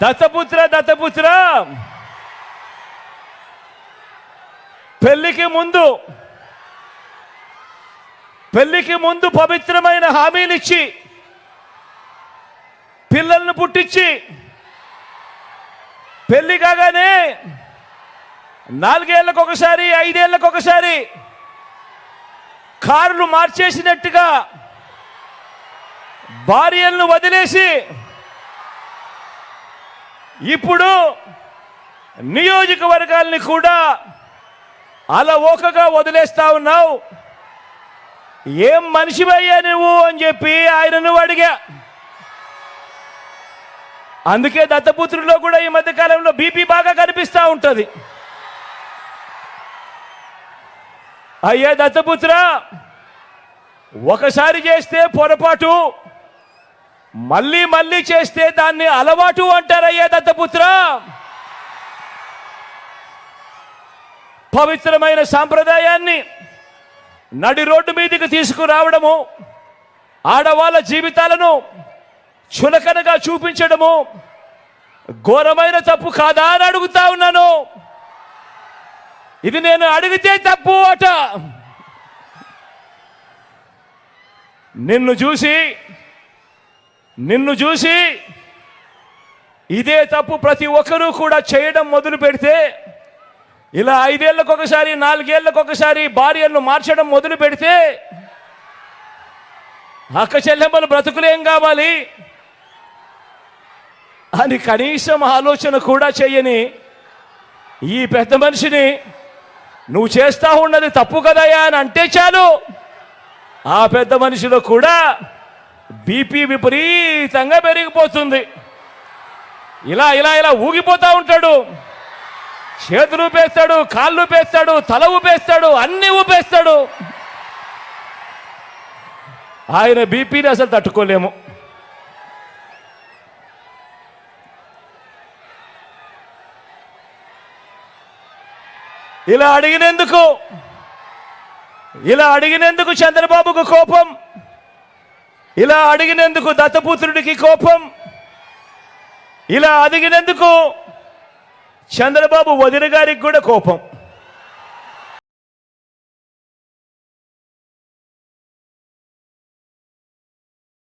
దత్తపుత్ర దత్తపుత్ర. పెళ్ళికి ముందు పెళ్ళికి ముందు పవిత్రమైన హామీనిచ్చి పిల్లల్ని పుట్టించి పెళ్ళి కాగానే నాలుగేళ్ళకు ఒకసారి ఐదేళ్ళకు ఒకసారి కార్లు మార్చేసినట్టుగా భార్యలను వదిలేసి ఇప్పుడు నియోజకవర్గాల్ని కూడా అలవోకగా వదిలేస్తా ఉన్నావు. ఏం మనిషివయ్యా నువ్వు అని చెప్పి ఆయనను అడిగా. అందుకే దత్తపుత్రుల్లో కూడా ఈ మధ్య కాలంలో బీపీ బాగా కనిపిస్తూ ఉంటుంది. అయ్యా దత్తపుత్ర ఒకసారి చేస్తే పొరపాటు. మళ్ళీ మళ్ళీ చేస్తే దాన్ని అలవాటు అంటారయ్యా దత్తపుత్ర. పవిత్రమైన సాంప్రదాయాన్ని నడి రోడ్డు మీదకి తీసుకురావడము ఆడవాళ్ళ జీవితాలను చులకనగా చూపించడము ఘోరమైన తప్పు కాదా అని అడుగుతా ఉన్నాను. ఇది నేను అడిగితే తప్పు అట. నిన్ను చూసి నిన్ను చూసి ఇదే తప్పు ప్రతి ఒక్కరూ కూడా చేయడం మొదలు పెడితే ఇలా ఐదేళ్ళకు ఒకసారి నాలుగేళ్ళకు ఒకసారి భార్యలను మార్చడం మొదలు పెడితే అక్క చెల్లెమ్మలు బ్రతుకులేం కావాలి? అని కనీసం ఆలోచన కూడా చేయని ఈ పెద్ద మనిషిని నువ్వు చేస్తా ఉన్నది తప్పు కదయా అని అంటే చాలు. ఆ పెద్ద మనిషిలో కూడా బీపీ విపరీతంగా పెరిగిపోతుంది. ఇలా ఇలా ఇలా ఊగిపోతా ఉంటాడు. చేతులు ఊపేస్తాడు కాళ్ళు ఊపేస్తాడు తల ఊపేస్తాడు అన్ని ఊపేస్తాడు. ఆయన బీపీని అసలు తట్టుకోలేము. ఇలా అడిగినందుకు ఇలా అడిగినందుకు చంద్రబాబుకు కోపం. ఇలా అడిగినందుకు దత్తపుత్రుడికి కోపం. ఇలా అడిగినందుకు చంద్రబాబు వదిన గారికి కూడా కోపం.